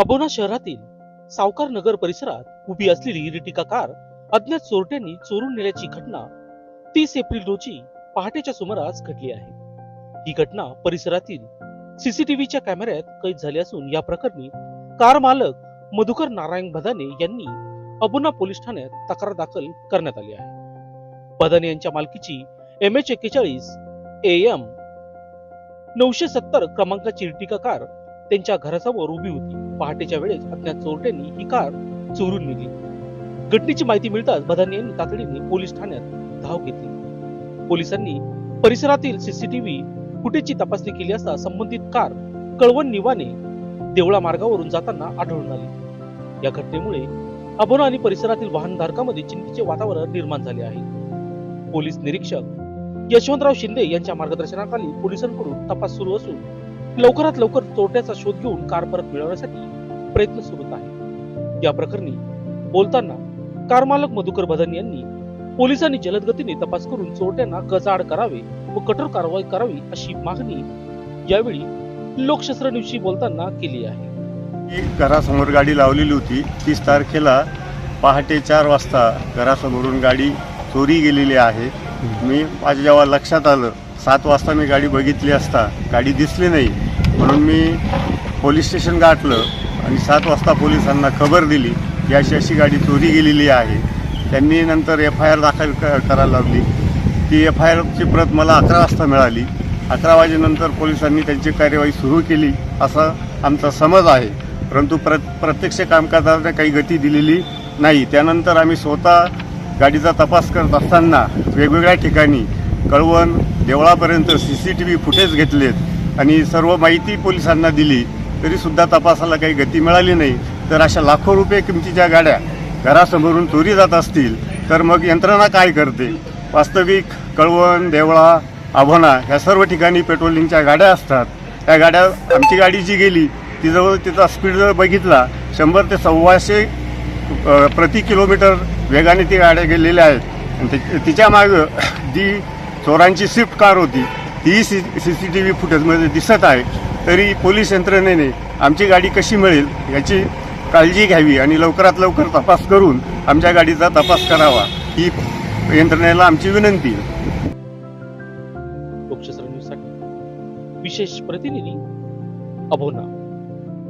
अबोना शहरातील सावकार नगर परिसरात उभी असलेली रिटिका कार अज्ञात चोरट्यांनी चोरून नेल्याची घटना तीस एप्रिल रोजी पहाटेच्या सुमारास घडली आहे. ही घटना परिसरातील सीसीटीव्हीच्या कॅमेऱ्यात कैद झाली असून या प्रकरणी कार मालक मधुकर नारायण भदाने यांनी अबोना पोलीस ठाण्यात तक्रार दाखल करण्यात आली आहे. भदाने यांच्या मालकीची एम एच एक्केचाळीस एम नऊशे सत्तर क्रमांकाची रिटिका कार त्यांच्या घरासमोर उभी होती. पहाटेच्या वेळेस अज्ञात चोरट्यांनी ही कार चोरून नेली. घटनेची माहिती मिळताच बदाने यांनी तातडीने पोलीस ठाण्यात धाव घेतली. पोलिसांनी परिसरातील सीसीटीव्ही फुटेजची तपासणी केली असता संबंधित कार कळवण निवाने देवळा मार्गावरून जाताना आढळून आली. या घटनेमुळे अबोना आणि परिसरातील वाहनधारकांमध्ये चिंतेचे वातावरण निर्माण झाले आहे. पोलीस निरीक्षक यशवंतराव शिंदे यांच्या मार्गदर्शनाखाली पोलिसांकडून तपास सुरू असून लवकरात लवकर चोरट्याचा शोध घेऊन कार परत मिळवण्यासाठी प्रयत्न सुरू आहे या प्रकरणी बोलताना कार मालक मधुकर भदन यांनी पोलिसांनी जलद गतीने तपास करून चोरट्यांना गजाआड करावे व कठोर कारवाई करावी अशी मागणी यावेळी लोकशस्त्र दिवशी बोलताना केली आहे. घरासमोर गाडी लावलेली होती. तीस तारखेला पहाटे चार वाजता घरासमोरून गाडी चोरी गेलेली आहे. मी माझ्या जेव्हा लक्षात आलं सात वाजता मी गाडी बघितली असता गाडी दिसली नाही. म्हणून मी पोलीस स्टेशन गाठलं आणि सात वाजता पोलिसांना खबर दिली की अशी अशी गाडी चोरी गेलेली आहे. त्यांनी नंतर एफ आय आर दाखल क करायला लावली. ती एफ आय आरची प्रत मला अकरा वाजता मिळाली. अकरा वाजेनंतर पोलिसांनी त्यांची कार्यवाही सुरू केली असा आमचा समज आहे. परंतु प्र प्रत्यक्ष कामकाजाने काही गती दिलेली नाही. त्यानंतर आम्ही स्वतः गाडीचा तपास करत असताना वेगवेगळ्या ठिकाणी Kalwan देवळापर्यंत C C T V footage घेतलेत आणि सर्व माहिती पोलिसांना दिली तरीसुद्धा तपासाला काही गती मिळाली नाही. तर अशा लाखो रुपये किमतीच्या गाड्या घरासमोरून चोरी जात असतील तर मग यंत्रणा काय करते? वास्तविक कळवण देवळा आभोना ह्या सर्व ठिकाणी पेट्रोलिंगच्या गाड्या असतात. त्या गाड्या आमची गाडी जी गेली ती जवळ तिचा स्पीड जर बघितला शंभर ते सव्वाशे प्रति किलोमीटर वेगाने ती गाड्या गेलेल्या आहेत. आणि ति- तिच्या मागं जी चोरांची स्विफ्ट कार होती. ती C C C T V फुटेजमध्ये दिसत आहे. तरी पोलीस यंत्रणेने आमची गाडी कशी मिळेल याची काळजी घ्यावी आणि लवकरात लवकर तपास करून आमच्या गाडीचा तपास करावा. ही यंत्रणेला आमची विनंती. विशेष प्रतिनिधी अभोना.